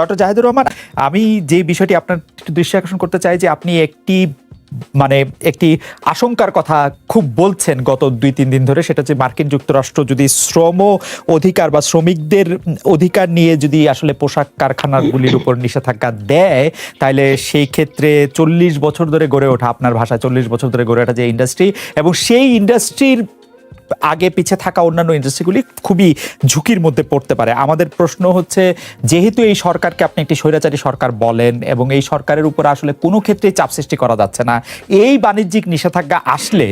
Doctor Zahidur Rahman, আমি যে বিষয়টি আপনার দৃষ্টি আকর্ষণ করতে চাই যে আপনি একটি মানে একটি আশঙ্কার কথা খুব বলছেন গত দুই, তিন দিন ধরে, সেটা হচ্ছে মার্কিন যুক্তরাষ্ট্র যদি শ্রম অধিকার বা শ্রমিকদের অধিকার নিয়ে যদি আসলে পোশাক কারখানাগুলির উপর নিষেধাজ্ঞা দেয় তাহলে সেই ক্ষেত্রে চল্লিশ বছর ধরে গড়ে ওঠা, আপনার ভাষায় চল্লিশ বছর ধরে গড়ে ওঠা যে ইন্ডাস্ট্রি এবং সেই ইন্ডাস্ট্রির আগে পিছে থাকা অন্যান্য ইন্ডাস্ট্রিগুলি খুবই ঝুঁকির মধ্যে পড়তে পারে। আমাদের প্রশ্ন হচ্ছে যেহেতু এই সরকারকে আপনি একটি স্বৈরাচারী সরকার বলেন এবং এই সরকারের উপর আসলে কোনো ক্ষেত্রেই চাপ সৃষ্টি করা যাচ্ছে না এই বাণিজ্যিক নিষেধাজ্ঞা আসলে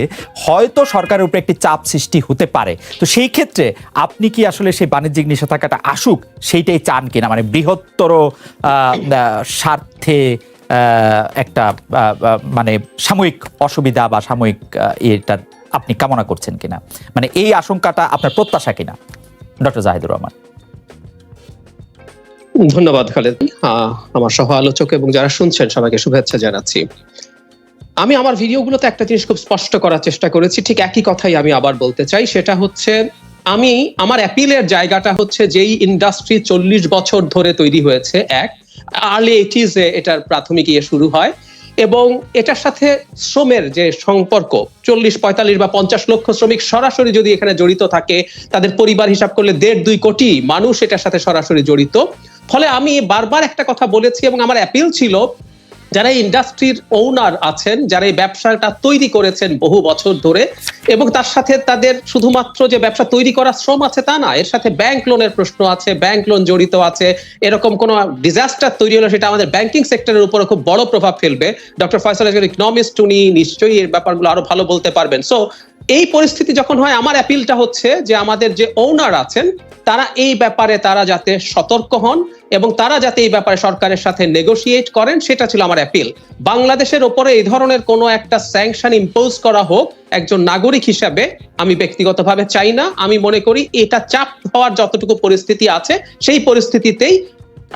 হয়তো সরকারের উপরে একটি চাপ সৃষ্টি হতে পারে। তো সেই ক্ষেত্রে আপনি কি আসলে সেই বাণিজ্যিক নিষেধাজ্ঞাটা আসুক সেইটাই চান কিনা? মানে বৃহত্তর স্বার্থে একটা মানে সাময়িক অসুবিধা বা সাময়িক আহ, এটা আপনি কামনা করছেন কিনা? মানে এই আশঙ্কাটা আপনার প্রত্যাশা কিনা? ডক্টর জাহিদুর রহমান। ধন্যবাদ, খালেদ আমার সহ আলোচক এবং যারা শুনছেন, সবাইকে শুভেচ্ছা জানাচ্ছি। আমি আমার ভিডিওগুলোতে একটা জিনিস খুব স্পষ্ট করার চেষ্টা করেছি, ঠিক একই কথাই আমি আবার বলতে চাই, সেটা হচ্ছে আমি, আমার অ্যাপিলের জায়গাটা হচ্ছে যেই ইন্ডাস্ট্রি চল্লিশ বছর ধরে তৈরি হয়েছে, এক। আর্লি এইটিজে এটার প্রাথমিক ইয়ে শুরু হয়। এবং এটার সাথে শ্রমের যে সম্পর্ক চল্লিশ পঁয়তাল্লিশ বা পঞ্চাশ লক্ষ শ্রমিক সরাসরি যদি এখানে জড়িত থাকে, তাদের পরিবার হিসাব করলে দেড় দুই কোটি মানুষ এটার সাথে সরাসরি জড়িত। ফলে আমি বারবার একটা কথা বলেছি এবং আমার অ্যাপিল ছিল যারা ইন্ডাস্ট্রির ওনার আছেন, যারা এই ব্যবসাটা তৈরি করেছেন বহু বছর ধরে, এবং তার সাথে তাদের শুধুমাত্র যে ব্যবসা তৈরি করা শ্রম আছে তা না, এর সাথে ব্যাংক লোনের প্রশ্ন আছে ব্যাংক লোন জড়িত আছে, এরকম কোনো ডিজাস্টার তৈরি হলে সেটা আমাদের ব্যাংকিং সেক্টরের উপরে খুব বড় প্রভাব ফেলবে। ডক্টর ফয়সাল একজন ইকনমিস্ট উনি নিশ্চয়ই এর ব্যাপারগুলো আরও ভালো বলতে পারবেন। সো এই পরিস্থিতি যখন হয়, আমার অ্যাপিলটা হচ্ছে যে আমাদের যে ওনার আছেন, তারা এই ব্যাপারে তারা যাতে সতর্ক হন এবং তারা যাতে এই ব্যাপারে সরকারের সাথে নেগোসিয়েট করেন সেটা ছিল আমার অ্যাপিল বাংলাদেশের ওপরে এই ধরনের কোনো একটা স্যাংশন ইম্পোজ করা হোক একজন নাগরিক হিসাবে আমি ব্যক্তিগতভাবে চাই না। আমি মনে করি এটা চাপ হওয়ার যতটুকু পরিস্থিতি আছে সেই পরিস্থিতিতেই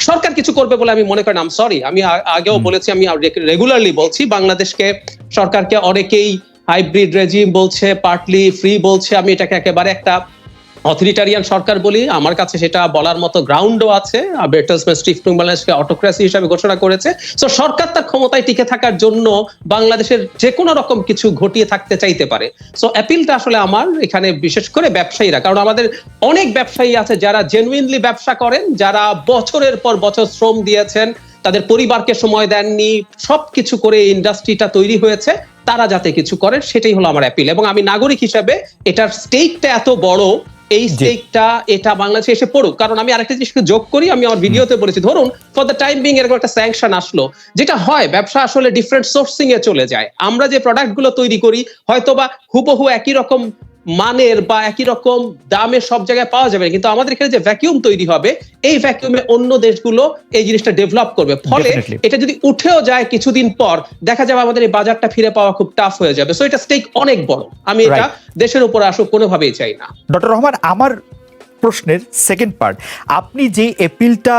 সরকার কিছু করবে বলে আমি মনে করি আম সরি আমি আগেও বলেছি আমি রেগুলারলি বলছি বাংলাদেশকে সরকারকে অনেকেই হাইব্রিড রেজিম বলছে পার্টলি ফ্রি বলছে আমি এটাকে একেবারে একটা অথরিটারিয়ান সরকার বলি, আমার কাছে সেটা বলার মতো গ্রাউন্ডও আছে অটোক্রেসি হিসাবে ঘোষণা করেছে। সো সরকার তার ক্ষমতায় টিকে থাকার জন্য বাংলাদেশের যে কোনো রকম কিছু ঘটিয়ে থাকতে চাইতে পারে। সো অ্যাপিলটা আসলে আমার, এখানে বিশেষ করে ব্যবসায়ীরা, কারণ আমাদের অনেক ব্যবসায়ী আছে যারা জেনুইনলি ব্যবসা করেন, যারা বছরের পর বছর শ্রম দিয়েছেন, তাদের পরিবারকে সময় দেননি, সবকিছু করে ইন্ডাস্ট্রিটা তৈরি হয়েছে, তারা যাতে কিছু করে, সেটাই হলো আমার অ্যাপিল এবং আমি নাগরিক হিসাবে এটার স্টেকটা এত বড় এই। স্টেকটা এটা বাংলাদেশে এসে পড়ুক কারণ আমি আরেকটা জিনিস যোগ করি আমি আমার ভিডিওতে বলেছি ধরুন ফর দ্য টাইম বিং এরকম একটা স্যাংশন আসলো যেটা হয় ব্যবসা আসলে ডিফারেন্ট সোর্সিং এ চলে যায় আমরা যে প্রোডাক্টগুলো তৈরি করি হয়তোবা হুবহু একই রকম মানের বা একই রকম দামে সব জায়গায় পাওয়া যাবে। কিন্তু আমাদের এখানে যে ভ্যাকিউম তৈরি হবে এই ভ্যাকিউমে অন্য দেশগুলো এই জিনিসটা ডেভেলপ করবে। ফলে এটা যদি উঠেও যায় কিছুদিন পর দেখা যাবে আমাদের এই বাজারটা ফিরে পাওয়া খুব টাফ হয়ে যাবে। সো এটা স্টেক অনেক বড়। আমি এটা দেশের উপর আসুক কোনোভাবেই চাই না। ডক্টর রহমান আমার প্রশ্নের সেকেন্ড পার্ট আপনি যে এপিলটা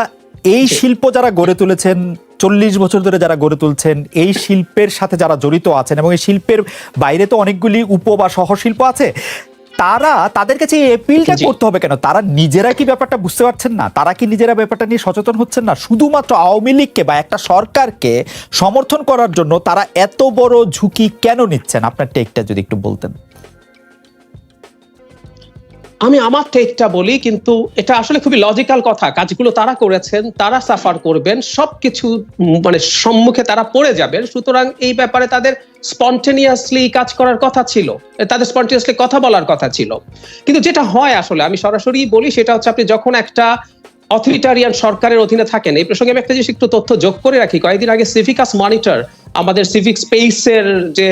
এই শিল্প যারা গড়ে তুলেছেন চল্লিশ বছর ধরে যারা গড়ে তুলছেন এই শিল্পের সাথে যারা জড়িত আছেন এবং এই শিল্পের বাইরে তো অনেকগুলি উপ বা সহশিল্প আছে তারা তাদের কাছে এই জি। করতে হবে কেন? তারা নিজেরা কি ব্যাপারটা বুঝতে পারছেন না? তারা কি নিজেরা ব্যাপারটা নিয়ে সচেতন হচ্ছেন না? শুধুমাত্র আওয়ামী লীগকে বা একটা সরকারকে সমর্থন করার জন্য তারা এত বড় ঝুঁকি কেন নিচ্ছেন? আপনার টেকটা যদি একটু বলতেন। আমি আমার টেকটা বলি, কিন্তু এটা আসলে খুবই লজিক্যাল কথা। কাজগুলো তারা করেছেন, তারা সাফার করবেন, সবকিছু উম মানে সম্মুখে তারা পড়ে যাবেন। সুতরাং এই ব্যাপারে তাদের স্পন্টেনিয়াসলি কাজ করার কথা ছিল। তাদের স্পন্টেনিয়াসলি কথা বলার কথা ছিল। কিন্তু যেটা হয় আসলে, আমি সরাসরি বলি, সেটা হচ্ছে আপনি যখন একটা অথরিটারিয়ান সরকারের অধীনে থাকেন, এই প্রসঙ্গে আমি একটা জিনিস একটু তথ্য যোগ করে রাখি। কয়েকদিন আগে সিভিকাস মনিটর আমাদের সিভিক স্পেসের যে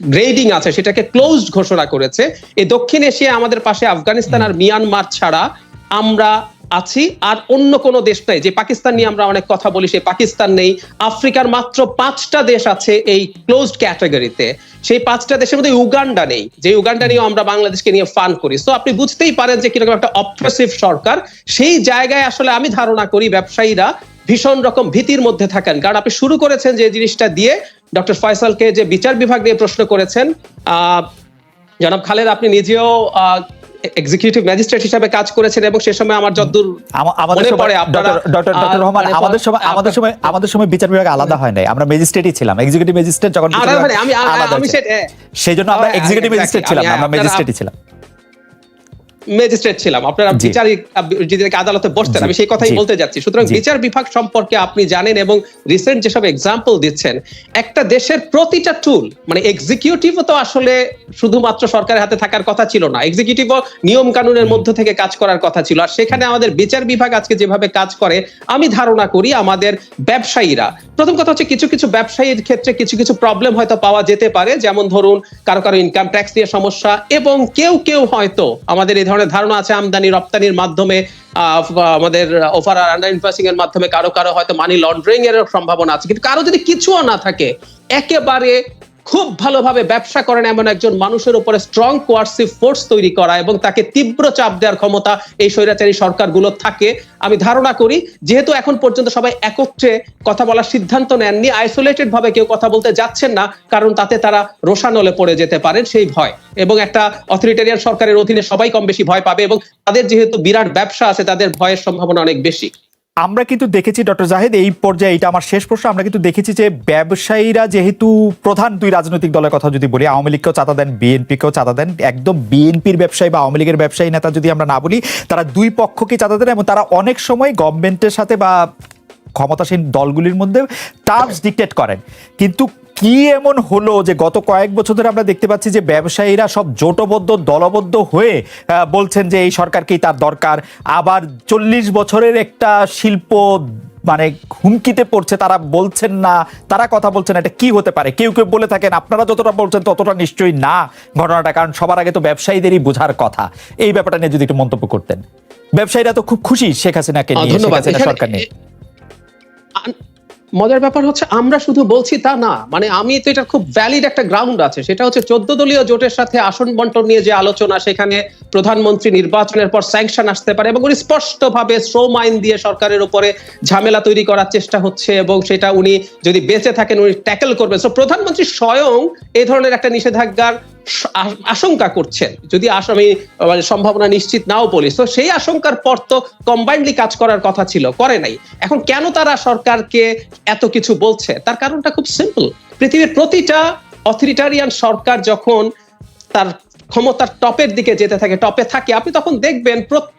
গ্রেডিং আছে সেটাকে ক্লোজড ঘোষণা করেছে। এই দক্ষিণ এশিয়া আমাদের পাশে আফগানিস্তান আর মিয়ানমার ছাড়া আমরা আছি আর অন্য কোনো দেশ নেই। যে পাকিস্তান নিয়ে আমরা অনেক কথা বলি সেই পাকিস্তান নেই। আফ্রিকার মাত্র পাঁচটা দেশ আছে এই ক্লোজড ক্যাটাগরিতে সেই পাঁচটা দেশের মধ্যে উগান্ডা নেই। যে উগান্ডা নিয়ে আমরা বাংলাদেশকে নিয়ে ফান করি। তো আপনি বুঝতেই পারেন যে কীরকম একটা অপ্রেসিভ সরকার। সেই জায়গায় আসলে আমি ধারণা করি ব্যবসায়ীরা ভীষণ রকম ভীতির মধ্যে থাকেন। কারণ আপনি শুরু করেছেন যে জিনিসটা দিয়ে ডক্টর ফয়সালকে যে বিচার বিভাগ নিয়ে প্রশ্ন করেছেন জনাব খালেদ আপনি নিজেও এক্সিকিউটিভ ম্যাজিস্ট্রেট হিসাবে কাজ করেছেন এবং সে সময় আমার যতদূর মনে পড়ে আপনারা, ডক্টর- ডক্টর রহমান মানে আমাদের সময় আমাদের সময় আমাদের সময় বিচার বিভাগ আলাদা হয় নাই। আমরা ম্যাজিস্ট্রেটই ছিলাম। এক্সিকিউটিভ ম্যাজিস্ট্রেট যখন মানে আমি আমি-। সেটা সেই জন্য আমরা হ্যাঁ, এক্সিকিউটিভ ম্যাজিস্ট্রেট ছিলাম আমরা ম্যাজিস্ট্রেটই ছিলাম। ম্যাজিস্ট্রেট ছিলাম। আপনারা জি। বিচারিক যেদিকে আদালতে বসতেন আমি সেই কথাই বলতে যাচ্ছি। সুতরাং বিচার বিভাগ সম্পর্কে আপনি জানেন এবং রিসেন্ট যেসব এক্সাম্পল দিচ্ছেন একটা দেশের প্রতিটা টুল মানে এক্সিকিউটিভও তো আসলে শুধুমাত্র সরকারের হাতে থাকার কথা ছিল না এক্সিকিউটিভও নিয়ম কানুনের মধ্য থেকে কাজ করার কথা ছিল। আর সেখানে আমাদের বিচার বিভাগ আজকে যেভাবে কাজ করে আমি ধারণা করি আমাদের ব্যবসায়ীরা প্রথম কথা হচ্ছে কিছু কিছু ব্যবসায়ীর ক্ষেত্রে কিছু কিছু প্রবলেম হয়তো পাওয়া যেতে পারে যেমন ধরুন কারও কারও ইনকাম ট্যাক্স নিয়ে সমস্যা এবং কেউ কেউ হয়তো আমাদের এই ধরনের ধারণা আছে, আমদানি, রপ্তানির মাধ্যমে আমাদের ওভার আর আন্ডার ইনফ্লাসিং এর মাধ্যমে কারও কারও হয়তো মানি লন্ডারিং এর সম্ভাবনা আছে। কিন্তু কারও যদি কিছুও না থাকে, একেবারে খুব ভালোভাবে ব্যবসা করেন এমন একজন মানুষের উপরে স্ট্রং কোয়ার্সিভ ফোর্স তৈরি করা এবং তাকে তীব্র চাপ দেওয়ার ক্ষমতা এই স্বৈরাচারী সরকারগুলো থাকে। আমি ধারণা করি, যেহেতু এখন পর্যন্ত সবাই একত্রে কথা বলার সিদ্ধান্ত নেননি আইসোলেটেড ভাবে কেউ কথা বলতে যাচ্ছেন না, কারণ তাতে তারা রোশানলে পড়ে যেতে পারেন সেই ভয়। এবং একটা অথরিটেরিয়ান সরকারের অধীনে সবাই কম বেশি ভয় পাবে এবং তাদের যেহেতু বিরাট ব্যবসা আছে, তাদের ভয়ের সম্ভাবনা অনেক বেশি। আমরা কিন্তু দেখেছি, ডক্টর জাহেদ, এই পর্যায়ে এটা আমার শেষ প্রশ্ন, আমরা কিন্তু দেখেছি যে ব্যবসায়ীরা যেহেতু প্রধান দুই রাজনৈতিক দলের কথা যদি বলি, আওয়ামী লীগকেও চাঁদা দেন, বিএনপিকেও চাঁদা দেন, একদম বিএনপির ব্যবসায়ী বা আওয়ামী লীগের ব্যবসায়ী নেতা যদি আমরা না বলি, তারা দুই পক্ষকে চাঁদা দেন এবং তারা অনেক সময় গভর্নমেন্টের সাথে বা ক্ষমতাসীন দলগুলির মধ্যে টার্মস ডিকটেট করেন। কিন্তু কি এমন হলো যে গত কয়েক বছর ধরে আমরা দেখতে পাচ্ছি যে ব্যবসায়ীরা সব জোটবদ্ধ দলবদ্ধ হয়ে বলছেন যে এই সরকারকেই তার দরকার। আবার চল্লিশ বছরের একটা শিল্প মানে হুমকিতে পড়ছে তারা বলছেন না তারা কথা বলছেন এটা কি হতে পারে? কেউ কেউ বলে থাকেন আপনারা যতটা বলছেন ততটা নিশ্চয়ই না ঘটনাটা কারণ সবার আগে তো ব্যবসায়ীদেরই বোঝার কথা। এই ব্যাপারটা নিয়ে যদি একটু মন্তব্য করতেন। ব্যবসায়ীরা তো খুব খুশি শেখ হাসিনাকে নিয়ে শেখ হাসিনা সরকার নিয়ে। মজার ব্যাপার হচ্ছে আমরা শুধু বলছি তা না মানে আমি তো এটা খুব ভ্যালিড একটা গ্রাউন্ড আছে। সেটা হচ্ছে চোদ্দ দলীয় জোটের সাথে আসন বন্টন নিয়ে যে আলোচনা, সেখানে প্রধানমন্ত্রী নির্বাচনের পর স্যাংশন আসতে পারে এবং উনি স্পষ্টভাবে শ্রম আইন দিয়ে সরকারের উপরে ঝামেলা তৈরি করার চেষ্টা হচ্ছে এবং সেটা উনি যদি বেঁচে থাকেন, উনি ট্যাকেল করবেন। প্রধানমন্ত্রী স্বয়ং এই ধরনের একটা নিষেধাজ্ঞার আশঙ্কা করছেন। যদি আমি মানে সম্ভাবনা নিশ্চিত নাও বলি তো সেই আশঙ্কার পর তো কম্বাইন্ডলি কাজ করার কথা ছিল, করে নাই। এখন কেন তারা সরকারকে এত কিছু বলছে? তার কারণটা খুব সিম্পল পৃথিবীর প্রতিটা অথরিটারিয়ান সরকার যখন তার ক্ষমতার টপের দিকে যেতে থাকে, টপে থাকে, আপনি তখন দেখবেন প্রত্যেকে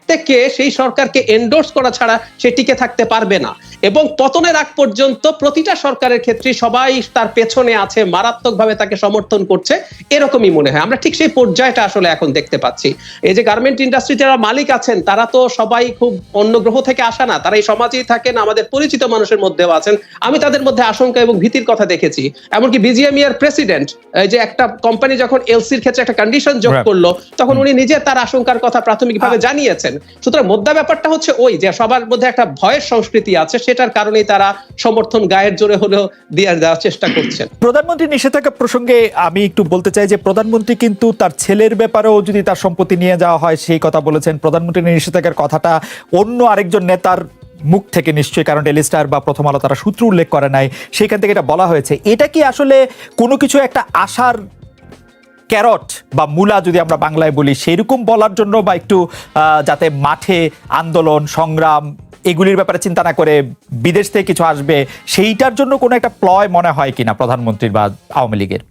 সেই সরকারকে এন্ডোর্স করা ছাড়া সে টিকে থাকতে পারবে না। এবং পতনের আগ পর্যন্ত প্রতিটা সরকারের ক্ষেত্রে সবাই তার পেছনে আছে মারাত্মকভাবে তাকে সমর্থন করছে এরকমই মনে হয়। আমরা ঠিক সেই পর্যায়টা আসলে এখন দেখতে পাচ্ছি। এই যে গার্মেন্ট ইন্ডাস্ট্রি যারা মালিক আছেন তারা তো সবাই খুব অন্য গ্রহ থেকে আসা না তারা এই সমাজেই থাকেন আমাদের পরিচিত মানুষের মধ্যেও আছেন। আমি তাদের মধ্যে আশঙ্কা এবং ভীতির কথা দেখেছি। এমনকি বিজিএমই এর প্রেসিডেন্ট যে একটা কোম্পানি যখন এলসির ক্ষেত্রে একটা কন্ডিশন যোগ করল তখন উনি নিজে তার আশঙ্কার কথা প্রাথমিকভাবে জানিয়েছেন। সুতরাং মোদ্দা ব্যাপারটা হচ্ছে ওই যে সবার মধ্যে একটা ভয়ের সংস্কৃতি আছে, সেটার কারণেই তারা সমর্থন গায়ের জোরে হলেও দিয়ে দেওয়ার চেষ্টা করছেন। প্রধানমন্ত্রী নিষেধাজ্ঞা প্রসঙ্গে আমি একটু বলতে চাই যে প্রধানমন্ত্রী কিন্তু তার ছেলের ব্যাপারেও যদি তার সম্পত্তি নিয়ে যাওয়া হয়, সেই কথা বলেছেন। প্রধানমন্ত্রী নিষেধাজ্ঞার কথাটা অন্য আরেকজন নেতার মুখ থেকে নিশ্চয়ই, কারণ ডেলি স্টার বা প্রথম আলো তারা সূত্র উল্লেখ করে নাই, সেখান থেকে এটা বলা হয়েছে। এটা কি আসলে কোনো কিছু একটা আশার ক্যারট বা মূলা যদি আমরা বাংলায় বলি, সেরকম বলার জন্য বা একটু যাতে মাঠে আন্দোলন, সংগ্রাম এগুলির ব্যাপারে চিন্তা না করে বিদেশ থেকে কিছু আসবে, সেইটার জন্য কোনো একটা প্লয় মনে হয় কিনা প্রধানমন্ত্রীর বা আওয়ামী লীগের?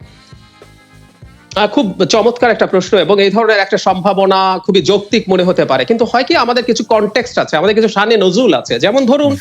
খুব চমৎকার একটা প্রশ্ন এবং এই ধরনের একটা সম্ভাবনা খুবই যৌক্তিক মনে হতে পারে। কিন্তু হয় কি, আমাদের কিছু কনটেক্সট আছে, আমাদের কিছু সানে নজুল আছে। যেমন ধরুন,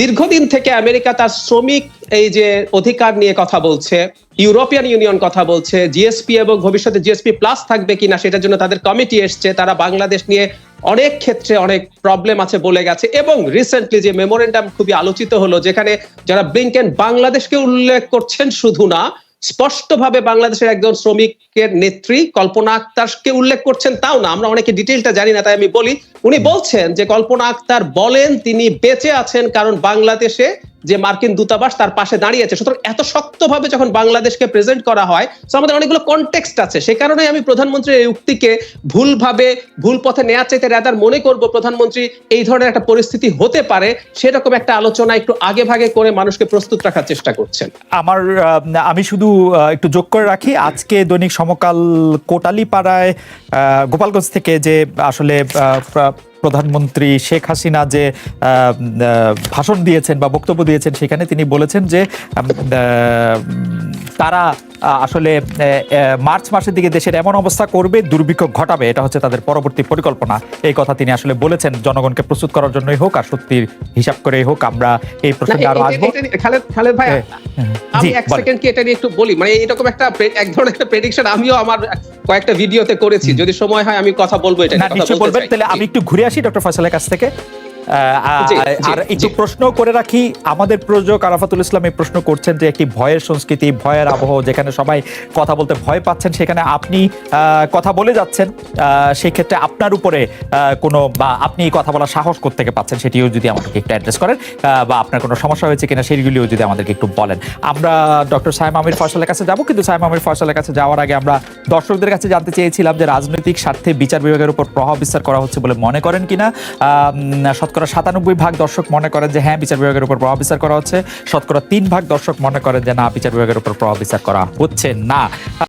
দীর্ঘদিন থেকে আমেরিকা তার শ্রমিক এই যে অধিকার নিয়ে কথা বলছে, ইউরোপিয়ান ইউনিয়ন কথা বলছে জিএসপি এবং ভবিষ্যতে জিএসপি প্লাস থাকবে কিনা সেটার জন্য তাদের কমিটি এসছে, তারা বাংলাদেশ নিয়ে অনেক ক্ষেত্রে অনেক প্রবলেম আছে বলে গেছে এবং রিসেন্টলি যে মেমোরেন্ডাম খুবই আলোচিত হলো, যেখানে যারা ব্লিংকেন বাংলাদেশকে উল্লেখ করছেন শুধু না স্পষ্টভাবে বাংলাদেশের একজন শ্রমিকের নেত্রী কল্পনা আক্তারকে উল্লেখ করছেন তাও না আমরা অনেকে ডিটেলটা জানি না তাই আমি বলি। উনি বলছেন যে কল্পনা আক্তার বলেন তিনি বেঁচে আছেন কারণ বাংলাদেশে যে মার্কিন দূতাবাস তার পাশে দাঁড়িয়েছে। সুতরাং এত শক্তভাবে যখন বাংলাদেশকে প্রেজেন্ট করা হয় তো আমাদের অনেকগুলো কনটেক্সট আছে। সে কারণে আমি প্রধানমন্ত্রীর এই উক্তিকে ভুলভাবে, ভুল পথে নেওয়ার চাইতে রাদার মনে করব প্রধানমন্ত্রী, এই ধরনের একটা পরিস্থিতি হতে পারে, সেরকম একটা আলোচনা একটু আগে ভাগে করে মানুষকে প্রস্তুত রাখার চেষ্টা করছেন। আমার আমি শুধু একটু যোগ করে রাখি, আজকে দৈনিক সমকাল কোটালীপাড়ায় গোপালগঞ্জ থেকে যে আসলে প্রধানমন্ত্রী শেখ হাসিনা যে ভাষণ দিয়েছেন বা বক্তব্য দিয়েছেন সেখানে তিনি বলেছেন যে তারা আসলে মার্চ মাসের দিকে দেশের এমন অবস্থা করবে দুর্ভিক্ষ ঘটাবে এটা হচ্ছে তাদের পরবর্তী পরিকল্পনা। এই কথা তিনি আসলে বলেছেন জনগণকে প্রস্তুত করার জন্যই হোক আর সত্যির হিসাব করেই হোক আমরা এই প্রসঙ্গে আরও আসব। খালেদ খালেদ ভাই আমি এক সেকেন্ড কি এটা নিয়ে একটু বলি? মানে এরকম একটা এক ধরনের একটা প্রেডিকশন আমিও আমার কয়েকটা ভিডিওতে করেছি। যদি সময় হয় আমি কথা বলব এটা নিয়ে, কথা বলবেন তাহলে আমি একটু ঘুরে আসি ডক্টর ফয়সালের কাছ থেকে। আর একটু প্রশ্ন করে রাখি আমাদের প্রযোজক আরাফাতুল ইসলাম এই প্রশ্ন করছেন যে একটি ভয়ের সংস্কৃতি ভয়ের আবহ যেখানে সবাই কথা বলতে ভয় পাচ্ছেন সেখানে আপনি কথা বলে যাচ্ছেন সেই ক্ষেত্রে আপনার উপরে কোনো বা আপনি কথা বলার সাহস থেকে পাচ্ছেন সেটিও যদি আমাদেরকে একটু অ্যাড্রেস করেন বা আপনার কোনো সমস্যা হয়েছে কিনা সেগুলিও যদি আমাদেরকে একটু বলেন। আমরা ডক্টর সাইম আমির ফয়সালের কাছে যাব কিন্তু সাইম আমির ফয়সালের কাছে যাওয়ার আগে আমরা দর্শকদের কাছে জানতে চেয়েছিলাম যে রাজনৈতিক স্বার্থে বিচার বিভাগের উপর প্রভাব বিস্তার করা হচ্ছে বলে মনে করেন কিনা। শতকরা সাতানব্বই ভাগ দর্শক মনে করেন যে হ্যাঁ বিচার বিভাগের উপর প্রভাব বিচার করা হচ্ছে। শতকরা তিন ভাগ দর্শক মনে করেন যে না, বিচার বিভাগের উপর প্রভাব বিচার করা হচ্ছে না।